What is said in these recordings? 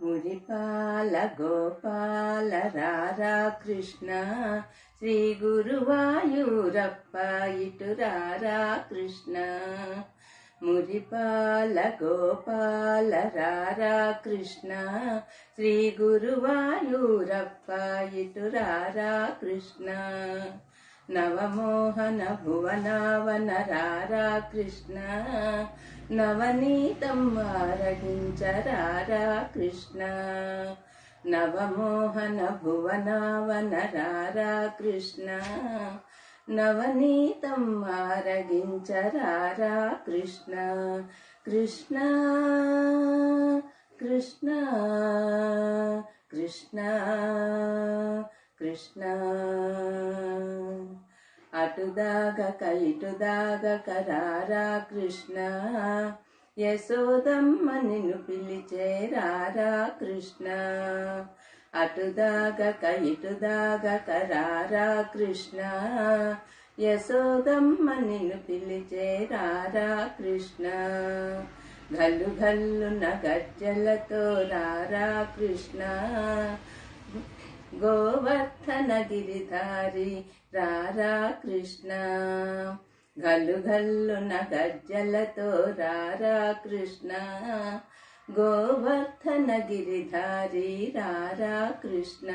మురిపాల గోపాల రారా కృష్ణ శ్రీ గురువాయూరప్ప ఇటు రారా కృష్ణ. మురిపాల గోపాల రారా కృష్ణ శ్రీ గురువాయూరప్ప ఇటు రారా కృష్ణ. నవమోహన భువనావన రారా కృష్ణ నవనీతం ఆరగించరారా కృష్ణ నవమోహన భువనావనరారా కృష్ణ నవనీతం ఆరగించరారా కృష్ణ కృష్ణ కృష్ణ కృష్ణ కృష్ణ. అటుదాగక ఇటుదాగక రారా కృష్ణ. యశోదమ్మ నిన్ను పిలిచే రారా కృష్ణ. అటుదాగక ఇటుదాగక రారా కృష్ణ. యశోదమ్మ నిన్ను పిలిచే రారా కృష్ణ. గల్లు గల్లున గజ్జలతో రారా కృష్ణ. గోవర్ధన గిరిధారి రారా కృష్ణ. గల్లు గల్లున గజ్జలతో రారా కృష్ణ. గోవర్ధన గిరిధారి రారా కృష్ణ.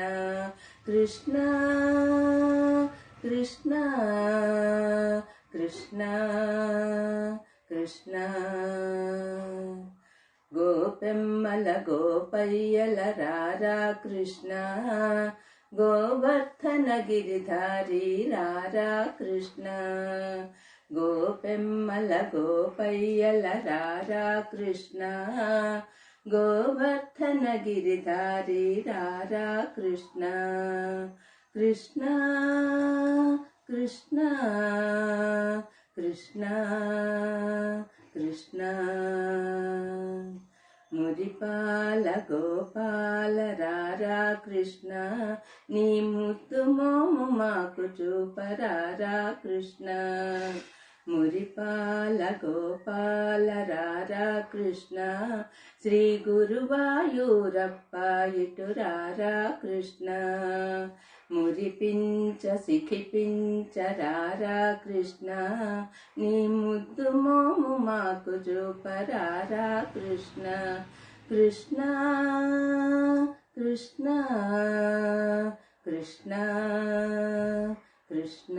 కృష్ణ కృష్ణ కృష్ణ కృష్ణ. గోపెమ్మల గోపయ్యల రారా కృష్ణ గోవర్ధన గిరిధారి రారా కృష్ణ గోపెమ్మల గోపయ్యల రారా కృష్ణ గోవర్ధన గిరిధారి రారా కృష్ణ కృష్ణ కృష్ణ కృష్ణ కృష్ణ మురిపాల గోపాల రారా కృష్ణ నీ ముత్తు మోము మాకు చూపరారా కృష్ణ. మురిపాల గోపాల రారా కృష్ణ శ్రీ గురువాయూరప్ప ఇటు రారా కృష్ణ మురిపించ సిఖిపించ రారా కృష్ణ నీ ముద్దు మోము మాకు చూపరారా కృష్ణ కృష్ణ కృష్ణ కృష్ణ కృష్ణ.